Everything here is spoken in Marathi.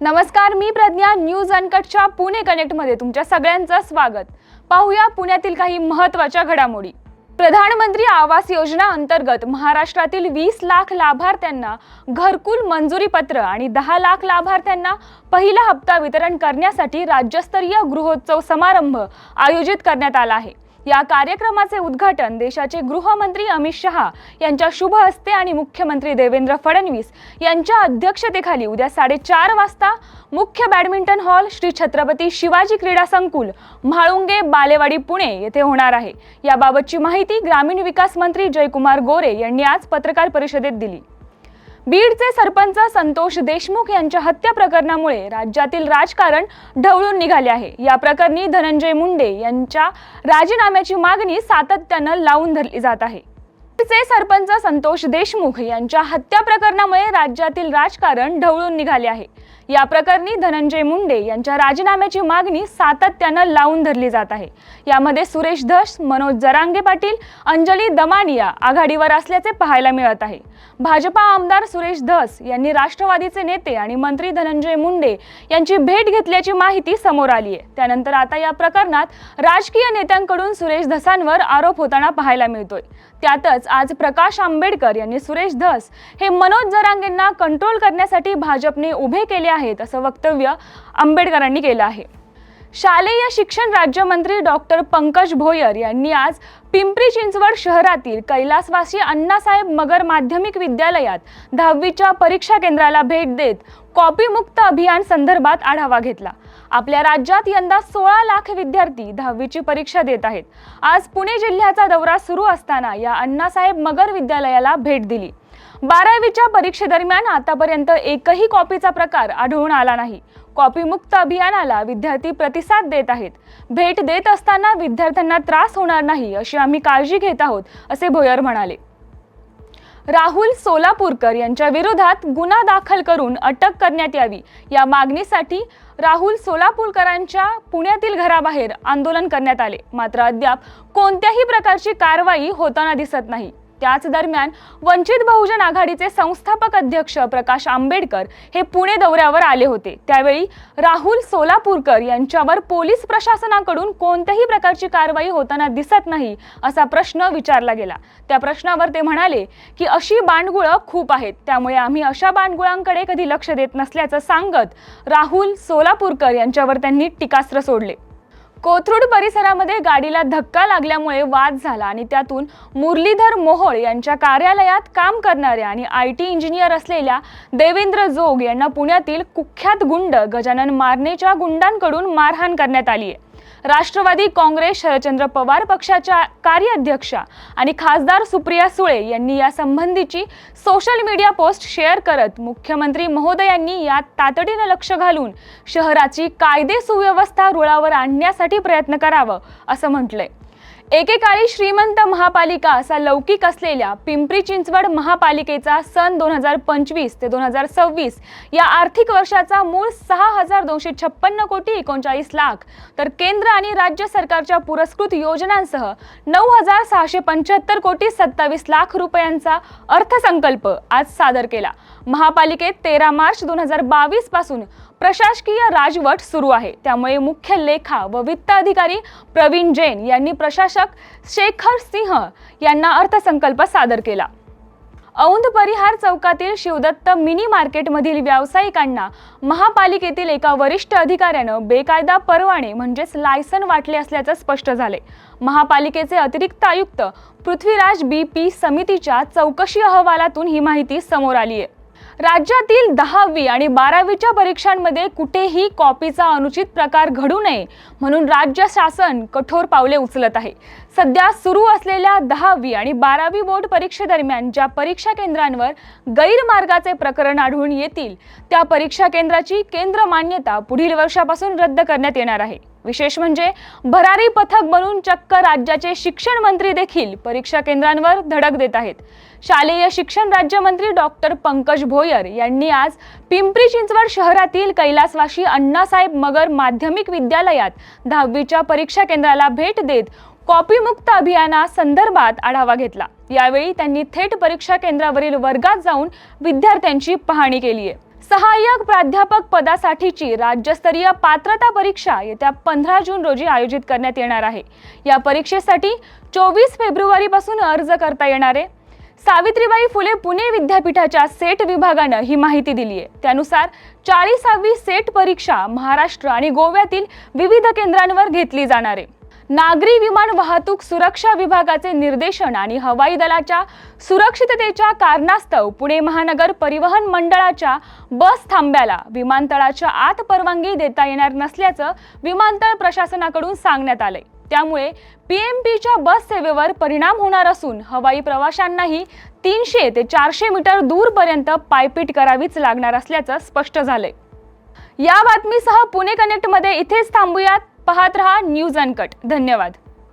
नमस्कार मी प्रज्ञा न्यूज अनकटच्या पुणे कनेक्टमध्ये तुमच्या सगळ्यांचं स्वागत. पाहूया पुण्यातील काही महत्त्वाच्या घडामोडी. प्रधानमंत्री आवास योजना अंतर्गत महाराष्ट्रातील वीस लाख लाभार्थ्यांना घरकुल मंजुरी पत्र आणि दहा लाख लाभार्थ्यांना पहिला हप्ता वितरण करण्यासाठी राज्यस्तरीय गृहोत्सव समारंभ आयोजित करण्यात आला आहे. या कार्यक्रमाचे उद्घाटन देशाचे गृहमंत्री अमित शहा यांच्या शुभ हस्ते आणि मुख्यमंत्री देवेंद्र फडणवीस यांच्या अध्यक्षतेखाली उद्या साडेचार वाजता मुख्य बॅडमिंटन हॉल श्री छत्रपती शिवाजी क्रीडा संकुल म्हाळुंगे बालेवाडी पुणे येथे होणार आहे. याबाबतची माहिती ग्रामीण विकास मंत्री जयकुमार गोरे यांनी आज पत्रकार परिषदेत दिली. बीडचे सरपंच संतोष देशमुख यांच्या हत्या प्रकरणामुळे राज्यातील राजकारण ढवळून निघाले आहे. या प्रकरणी धनंजय मुंडे यांच्या राजीनाम्याची मागणी सातत्यानं लावून धरली जात आहे. चे सरपंच संतोष देशमुख यांच्या हत्या प्रकरणामुळे राज्यातील राजकारण ढवळून निघाले आहे. या प्रकरणी धनंजय मुंडे यांच्या राजीनाम्याची मागणी सातत्यानं लावून धरली जात आहे. यामध्ये सुरेश धस मनोज जरांगे पाटील अंजली दमानिया आघाडीवर असल्याचे पाहायला मिळत आहे. भाजपा आमदार सुरेश धस यांनी राष्ट्रवादीचे नेते आणि मंत्री धनंजय मुंडे यांची भेट घेतल्याची माहिती समोर आली आहे. त्यानंतर आता या प्रकरणात राजकीय नेत्यांकडून सुरेश धसांवर आरोप होताना पाहायला मिळतोय. त्यातच आज प्रकाश आंबेडकर यांनी सुरेश धस हे मनोज जरांगेंना कंट्रोल करण्यासाठी भाजपने उभे केले आहेत असं वक्तव्य आंबेडकरांनी केलं आहे. शालेय शिक्षण राज्यमंत्री डॉक्टर पंकज भोयर यांनी आज पिंपरी चिंचवड शहरातील कैलासवासी अण्णासाहेब मगर माध्यमिक विद्यालयात दहावीच्या परीक्षा केंद्राला भेट देत कॉपीमुक्त अभियान संदर्भात आढावा घेतला. आपल्या राज्यात यंदा सोळा लाख विद्यार्थी दहावीची परीक्षा देत आहेत. आज पुणे जिल्ह्याचा दौरा सुरू असताना या अण्णासाहेब मगर विद्यालयाला भेट दिली. बारावीच्या परीक्षेदरम्यान आतापर्यंत एकही कॉपीचा प्रकार आढळून आला नाही. कॉपीमुक्त अभियानाला विद्यार्थी प्रतिसाद देत आहेत. भेट देत असताना विद्यार्थ्यांना त्रास होणार नाही अशी आम्ही काळजी घेत आहोत असे भोयर म्हणाले. राहुल सोलापूरकर यांच्या विरोधात गुन्हा दाखल करून अटक करण्यात यावी. या मागणीसाठी राहुल सोलापूरकरांच्या पुण्यातील घराबाहेर आंदोलन करण्यात आले. मात्र अद्याप कोणत्याही प्रकारची कारवाई होताना दिसत नाही. त्याच दरम्यान वंचित बहुजन आघाडीचे संस्थापक अध्यक्ष प्रकाश आंबेडकर हे पुणे दौऱ्यावर आले होते. त्यावेळी राहुल सोलापूरकर यांच्यावर पोलीस प्रशासनाकडून कोणत्याही प्रकारची कारवाई होताना दिसत नाही असा प्रश्न विचारला गेला. त्या प्रश्नावर ते म्हणाले की अशी बांडगुळं खूप आहेत. त्यामुळे आम्ही अशा बांडगुळांकडे कधी लक्ष देत नसल्याचं सांगत राहुल सोलापूरकर यांच्यावर त्यांनी टीकास्त्र सोडले. कोथरूड परिसरामध्ये गाडीला धक्का लागल्यामुळे वाद झाला आणि त्यातून मुरलीधर मोहोळ यांच्या कार्यालयात काम करणाऱ्या आणि आय टी इंजिनियर असलेल्या देवेंद्र जोग यांना पुण्यातील कुख्यात गुंड गजानन मारनेच्या गुंडांकडून मारहाण करण्यात आली आहे. राष्ट्रवादी काँग्रेस शरदचंद्र पवार पक्षाच्या कार्याध्यक्षा आणि खासदार सुप्रिया सुळे यांनी या संबंधीची सोशल मीडिया पोस्ट शेअर करत मुख्यमंत्री महोदयांनी यात तातडीनं लक्ष घालून शहराची कायदे सुव्यवस्था रुळावर आणण्यासाठी प्रयत्न करावं असं म्हटलंय. एकेकाळी श्रीमंत महापालिका असा लौकिक असलेल्या पिंपरी चिंचवड महापालिकेचा सन दोन हजार पंचवीस ते दोन हजार सव्वीस या आर्थिक वर्षाचा मूळ सहा हजार दोनशे छप्पन्न कोटी एकोणचाळीस लाख. तर केंद्र आणि राज्य सरकारच्या पुरस्कृत योजनांसह नऊ हजार सहाशे पंच्याहत्तर कोटी सत्तावीस लाख रुपयांचा अर्थसंकल्प आज सादर केला. महापालिकेत तेरा मार्च दोन हजार बावीसपासून प्रशासकीय राजवट सुरू आहे. त्यामुळे मुख्य लेखा व वित्त अधिकारी प्रवीण जैन यांनी प्रशासक शेखर सिंह यांना अर्थसंकल्प सादर केला. औंध परिहार चौकातील शिवदत्त मिनी मार्केटमधील व्यावसायिकांना महापालिकेतील एका वरिष्ठ अधिकाऱ्यानं बेकायदा परवाने म्हणजेच लायसन वाटले असल्याचं स्पष्ट झाले. महापालिकेचे अतिरिक्त आयुक्त पृथ्वीराज बी पी समितीच्या चौकशी अहवालातून ही माहिती समोर आली आहे राज्यातील दहावी आणि बारावीच्या परीक्षांमध्ये कुठेही कॉपीचा अनुचित प्रकार घडू नये म्हणून राज्य शासन कठोर पावले उचलत आहे. सध्या सुरू असलेल्या दहावी आणि बारावी बोर्ड परीक्षेदरम्यान ज्या परीक्षा केंद्रांवर गैरमार्गाचे प्रकरण आढळून येतील त्या परीक्षा केंद्राची केंद्र मान्यता पुढील वर्षापासून रद्द करण्यात येणार आहे. विशेष म्हणजे भरारी पथक बनून चक्क राज्याचे शिक्षण मंत्री देखील परीक्षा केंद्रांवर धडक देत आहेत. शालेय शिक्षण राज्यमंत्री डॉक्टर पंकज भोयर यांनी आज पिंपरी चिंचवड शहरातील कैलासवाशी अण्णासाहेब मगर माध्यमिक विद्यालयात दहावीच्या परीक्षा केंद्राला भेट देत कॉपीमुक्त अभियाना संदर्भात आढावा घेतला. यावेळी त्यांनी थेट परीक्षा केंद्रावरील वर्गात जाऊन विद्यार्थ्यांची पाहणी केली आहे. सहाय्यक प्राध्यापक पदासाठीची राज्यस्तरीय पात्रता परीक्षा येत्या पंधरा जून रोजी आयोजित करण्यात येणार आहे. या परीक्षेसाठी चोवीस फेब्रुवारीपासून अर्ज करता येणार आहे. सावित्रीबाई फुले पुणे विद्यापीठाच्या सेट विभागानं ही माहिती दिली आहे. त्यानुसार चाळीसावी सेट परीक्षा महाराष्ट्र आणि गोव्यातील विविध केंद्रांवर घेतली जाणार आहे. नागरी विमान वाहतूक सुरक्षा विभागाचे निर्देशन आणि हवाई दलाच्या सुरक्षिततेच्या कारणास्तव पुणे महानगर परिवहन मंडळाच्या बस थांब्याला विमानतळाच्या आत परवानगी देता येणार नसल्याचं विमानतळ प्रशासनाकडून सांगण्यात आलंय. त्यामुळे पीएमपीच्या बस सेवेवर परिणाम होणार असून हवाई प्रवाशांनाही तीनशे ते चारशे मीटर दूरपर्यंत पायपीट करावीच लागणार असल्याचं स्पष्ट झालंय. या बातमीसह पुणे कनेक्टमध्ये इथेच थांबूयात. पाहत रहा न्यूज अनकट. धन्यवाद.